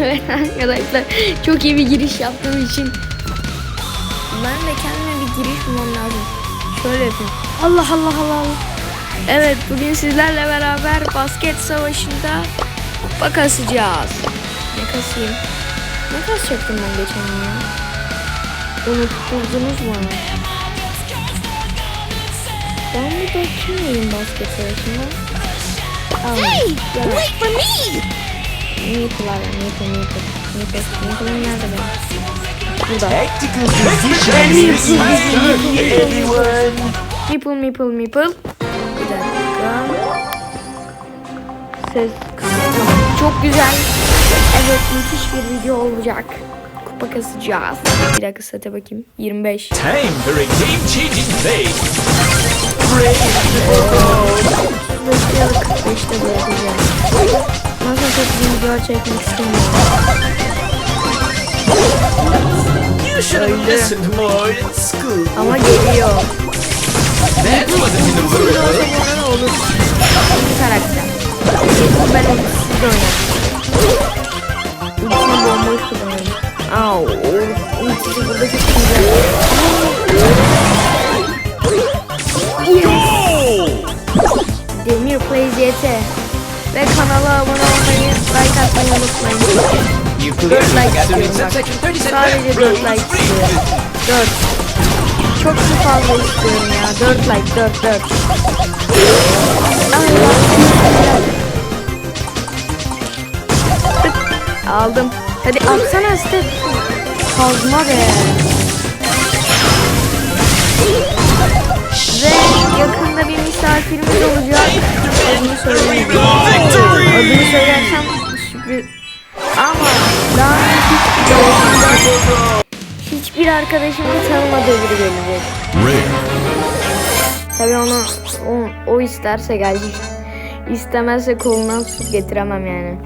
evet arkadaşlar çok iyi bir giriş yaptığım için ben de kendime bir giriş bulmam lazım. Şöyle yapayım. Allah Allah Allah Allah. Evet bugün sizlerle beraber basket savaşında kupa kasacağız. Ne kasayım? Ne kasacaktım ben geçen gün ya? Unutturdunuz mu? Ben burada kimleyim basket savaşında? Hey, wait for me! Var ya, Newton, Newton. Newton, Newton'un nerede benim? Burada. Meeple, meeple, meeple. Bir dakika. Ses. Çok güzel. Evet, müthiş bir video olacak. Kupa kasacağız. Bir dakika sete bakayım. 25. Time for a game-changing play. Brave the world. Başlayalım 45'te bırakacağım. Nasıl bir video çekmek istemiyorum. Ama geliyor. That wasn't in the Şimdi o zaman olur. Bir karakter. Ben ultisiz de oynarım. Ultisini bomboş kullanırım. Aa, o ultisi burada çok güzel. Goal! Demir Plays YT. Ve kanala abone olmayı, like atmayı unutmayın. You 4 clearly like istiyorum bak. subsection 30 Sadece 4 like istiyorum. 4. Çok mu fazla istiyorum ya. 4 like, 4, 4. Aldım. Hadi atsana step. Kazma be. Ve yakında bir misafirimiz olacak. Adını söyleyeyim. Adını söylersem sürpriz. Ama daha hiçbir arkadaşımda hiçbir arkadaşımın tanımadığı biri gelecek. Tabii onu o, o isterse gelecek. İstemezse kolundan tutup getiremem yani.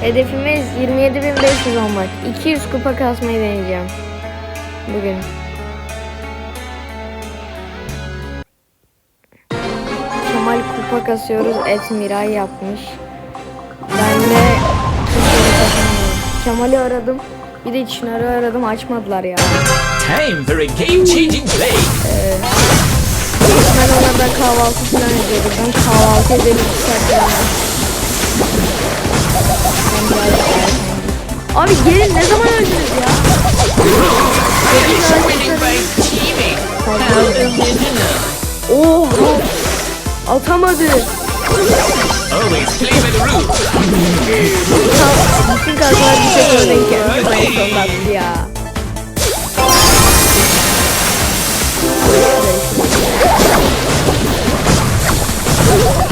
Hedefimiz 27.500 olmak. 200 kupa kasmayı deneyeceğim. Bugün. Kupa kasıyoruz. Et Miray yapmış. Ben de. Kemal'i aradım. Bir de Çınar'ı aradım. Açmadılar ya. Time for a game-changing play. Ben ona da kahvaltı falan ediyordum. Ben kahvaltı edelim. Ben. Abi gelin ne zaman öldünüz ya? Oha! Atamadı. Bütün kartlar bir tek öyle denk geldi. Bana sonunda attı ya.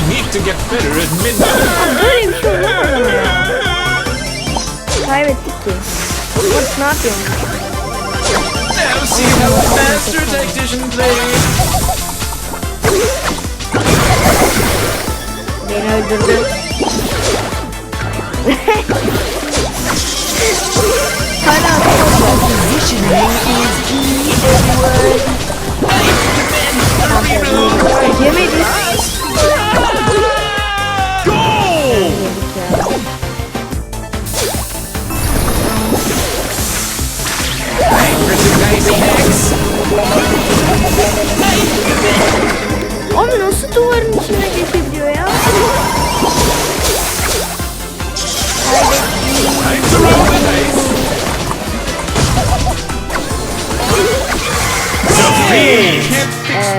Need to get better at midnight. Böyle bir şey olamaz ama ya. Kaybettik ki. Bak ne yapıyorsun? Now see how master tactician plays. Beni öldürdü. Hala.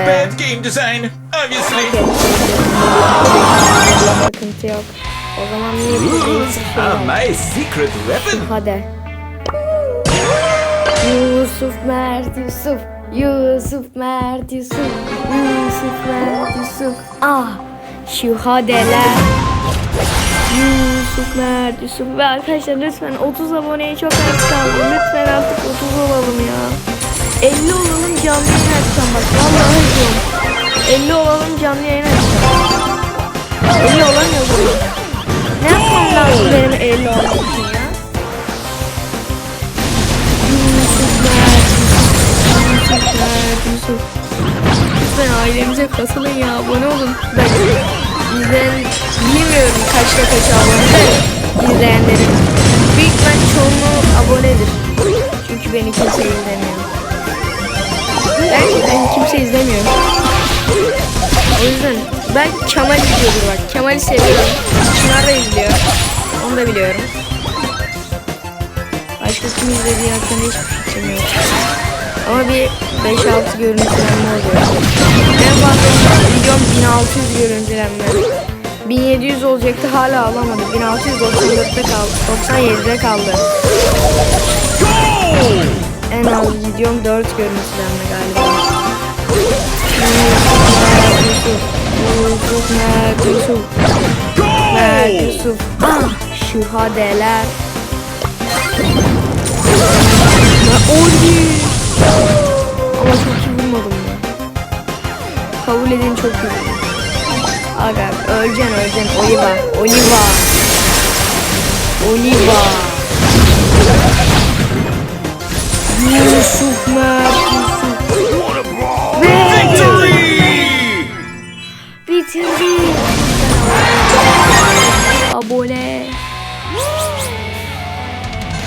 Bad game design, obviously. Sıkıntı yok. O zaman niye bir şey var? my secret weapon. Hadi. Yusuf Mert Yusuf. Yusuf Mert Yusuf. Yusuf Mert Yusuf. Ah şu hadeler. Yusuf Mert Yusuf. Ve arkadaşlar lütfen 30 aboneye çok az kaldı. Lütfen artık 30 olalım ya. 50 olalım canlı yayın açacağım bak. Vallahi diyorum. 50 olalım canlı yayın açacağım. 50 olamıyorum. Ne yapmam lazım benim 50 olmak için ya? Lütfen ailemize katılın ya abone olun. Ben bizden bilmiyorum kaçta kaç abone izleyenlerin. Büyük ihtimal çoğunluğu abonedir. Çünkü beni kimse izlemiyor. Gerçekten kimse izlemiyor. O yüzden ben Kemal izliyordur bak. Kemal'i seviyorum. Çınar da izliyor. Onu da biliyorum. Başka kim izlediği hakkında hiçbir fikrim yok. Ama bir 5-6 görüntülenme oluyor. En fazla videom 1600 görüntülenme. 1700 olacaktı hala alamadı. 1694'te kaldı. 97'de kaldı. En az videom 4 görüntülenme galiba. Yusuf, Yusuf, Mert Yusuf, Yusuf. Ah, şuhadeler. Ya Oli. Ama çok iyi vurmadım ya. Kabul edin çok iyi. Aga öleceksin öleceksin. Oliva. Oliva. Oliva. Yusuf Mert Yusuf. Bitirdik. Abone.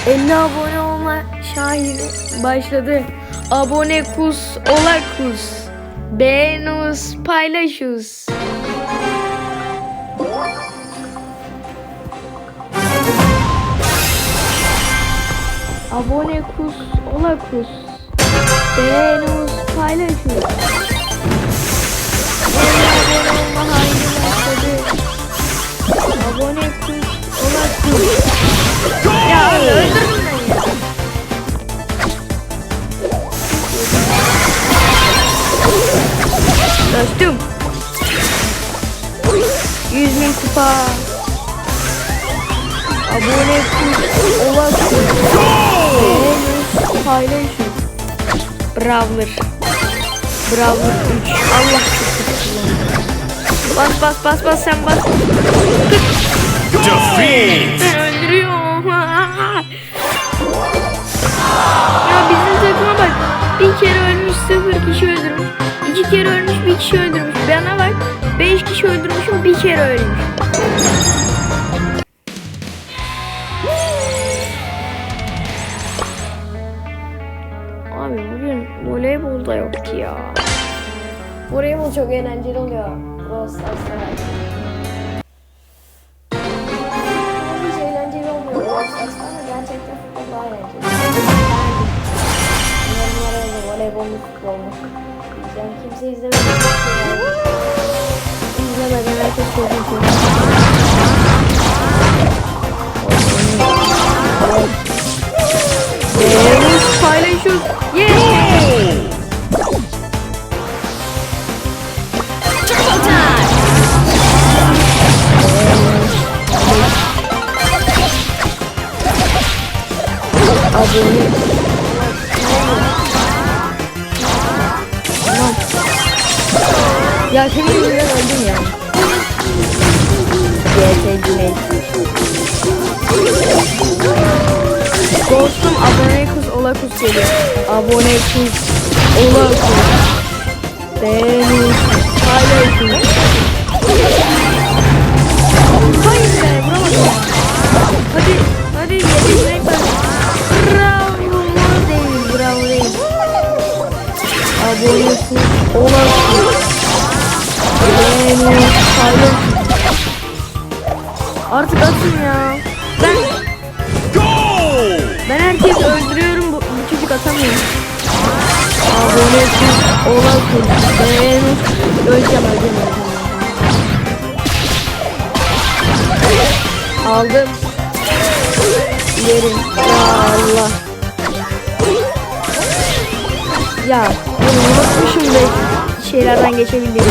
50 abone olma şahidi başladı. Abone kus ola kus. Beğenus paylaşus. Abone kus ola kus. Beğenus paylaşus. 50 abone olma haydi. Abone kus ola kus. Ya öldürdüm ben ya. Dostum. 100 bin kupa. Abone kus, olasın. Beğenin, paylaşın. Brawler. Brawler 3. Allah. Bas bas bas bas sen bas. Defeat! Ben öldürüyorum. ya bizim takıma bak. Bir kere ölmüş sıfır kişi öldürmüş. İki kere ölmüş bir kişi öldürmüş. Bana bak. Beş kişi öldürmüşüm bir kere ölmüş. Voleybol da yok ki ya. Voleybol çok eğlenceli oluyor. Brawl Stars'ta. Hiç eğlenceli olmuyor Stars'ta ama gerçekten futbol daha eğlenceli. Yorumlara yazın voleybol mu futbol mu? Diyeceğim kimse izlemedi. İzlemeden herkes iyi Beğenmiş paylaşıyoruz. Ya senin yüzünden öldüm ya. GT Cüneyt. Dostum abone kuz ola kuz geliyor. Abone kuz ola kuz. Beğenin. Paylaşın. Hayır be vuramadım. Hadi hadi yetişmek var. Bravo değil bravo değil. Abone kuz ola kuz. Paylaşın. Artık atın ya. Ben ben herkesi öldürüyorum bu, bu çocuk atamıyor. Abone kız ola kız. Beğen. Öleceğim öleceğim. Aldım. Yerim. Ya Allah. Ya bunu unutmuşum da şeylerden geçebilirim.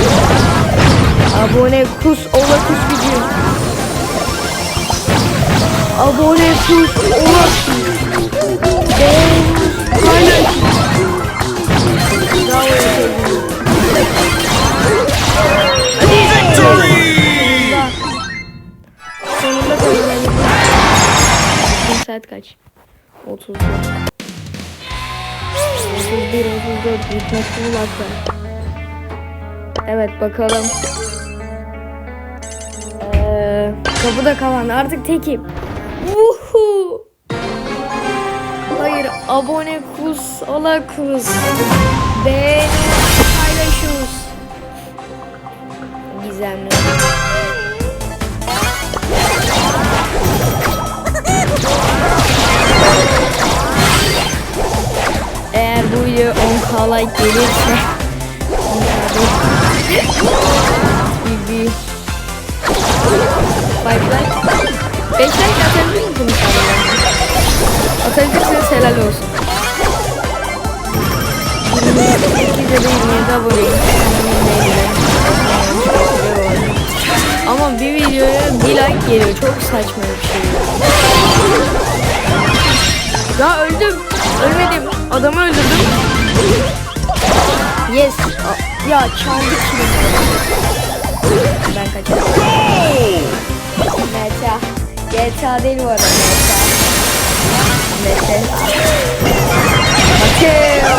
Abone kus ola kus gücü. Abone kus ola. Beğen. Paylaş. Bravo. Hadi. Victory! Sonunda kazanabildim. Saat kaç? 34. 31, 34. Bitmek bulmakta. Evet bakalım. Ee, kapıda kalan artık tekim. Vuhu. Hayır abone kus ola kus. Beğeni paylaşıyoruz. Gizemli. Eğer bu video 10k like gelirse 10k bir Bay bay. 5 like atabilir misiniz? Atabilirseniz helal olsun. 28 ya da 27 aboneyim. Ama bir videoya bir like geliyor. Çok saçma bir şey. Ya öldüm. Ölmedim. Adamı öldürdüm. Yes. Ya çaldı kilimi. Ben kaçarım. Meta. GTA değil bu arada Meta. Mete. Mateo.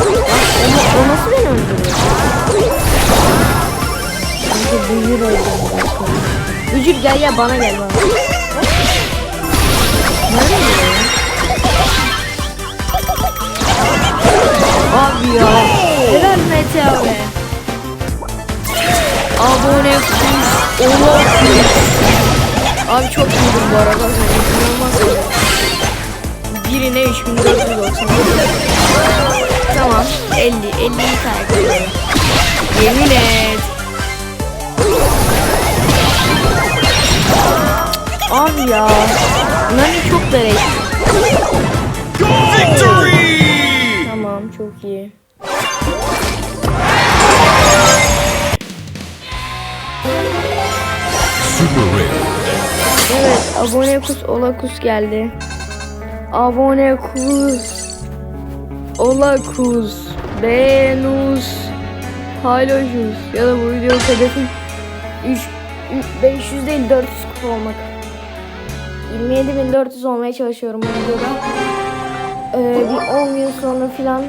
O, o nasıl beni öldürüyor? Sanki büyür öldürdü. Bücür gel gel bana gel bana. Nerede gidiyor Abi ya. Helal Mete abi. Abone kuş. Allah Abi çok iyiydim bu arada. İnanılmaz. Birine 3490. Tamam. 50. 50 kaybediyorum. Yemin et. Abi ya. Nani çok berek. Victory! Evet abone kus olakus geldi. Abone kus olakus benus paylaşus ya da bu video hedefim 3 500 değil 400 kupa olmak. 27.400 olmaya çalışıyorum bu videoda. Ee, bir 10 gün sonra filan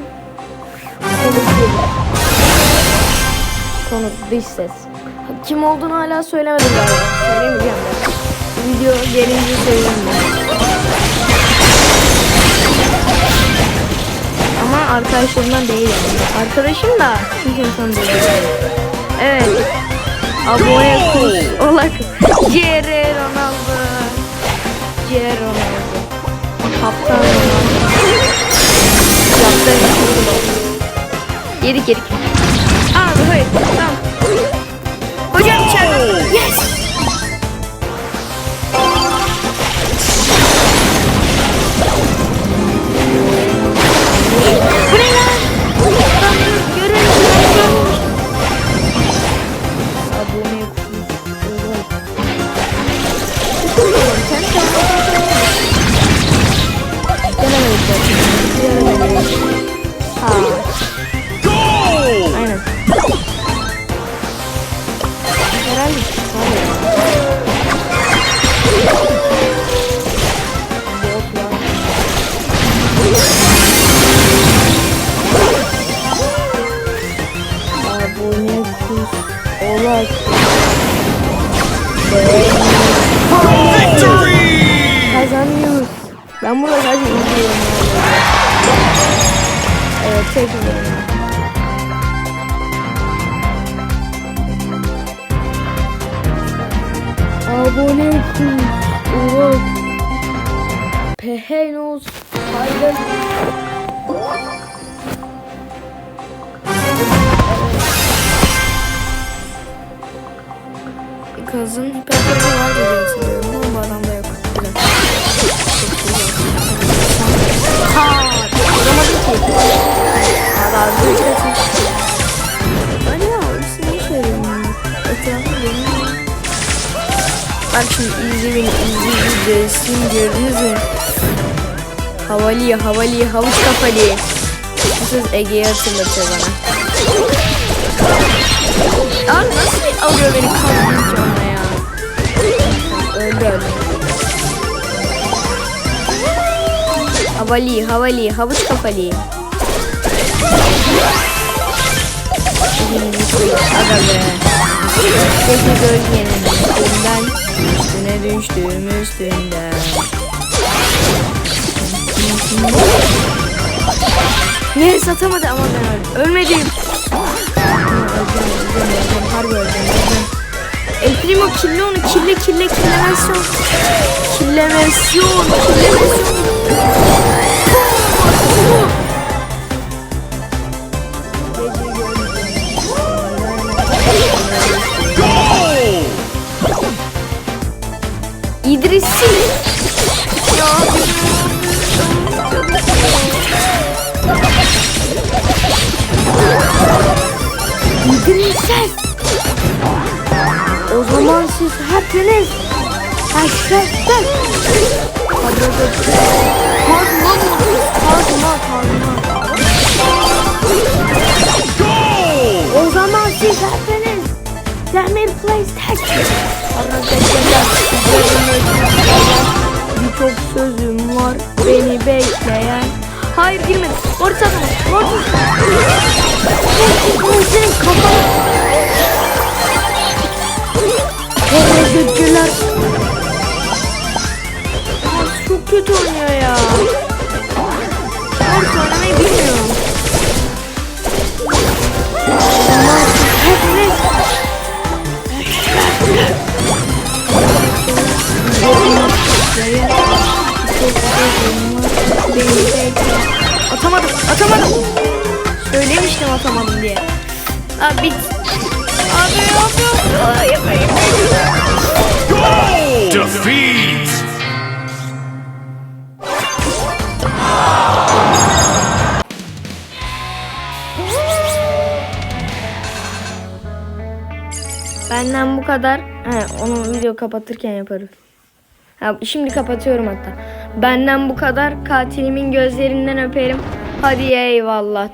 konuk gelir. Konuk dış ses. Kim olduğunu hala söylemedim galiba. Söylemeyeceğim de. Video gelince söyleyeyim ben. Ama arkadaşlarımdan değil. Arkadaşım da hiç insan değil. Evet. Abone kus. Olak. Cere Ronaldo. Cere Ronaldo. Kaptan Ronaldo. Yaptığın için Yedik yedik. Abi hayır. Abone kus olak. Pehenos paylaş. Kazın hipertonu var diye hatırlıyorum ama bu adamda yok. Güzel. Ha, vuramadı ki. Öldürecek. Öyle ya, üstüne iş veriyorum. Etrafı benim. Bak şimdi izleyin, izleyin, izleyin, gördünüz mü? Havali, havali, havuç kafalı. Bu söz Ege'yi hatırlatıyor bana. Abi nasıl alıyor beni kaldırınca ona ya? Öldü öldü. Havali, havali, havuç kafalı. Aga be. Gölgenin. Düştüm üstünden Ne satamadı ama ben öldüm. Ölmedim. Harbi öleceğim. El Primo kille onu kille kille killemezsin. Killemezsin. Killemezsin. İdris'i. Ya. İdris'e. O zaman siz hepiniz hadi. Kazma kazma kazma. O zaman siz hepiniz Demir PlayStation. Arkadaşlar birçok sözüm var beni bekleyen. Hayır girmedi. Orta mı? Orta. Senin kafana. Tereddütçüler. Çok kötü oynuyor ya. Ben oynamayı bilmiyorum. Atamadım, atamadım. Söylemiştim atamadım diye. Abi. Abi yok. Aa, yapayım. Defeat! Benden bu kadar. He, onu video kapatırken yaparız. Ha, şimdi kapatıyorum hatta. Benden bu kadar. Katilimin gözlerinden öperim. Hadi eyvallah.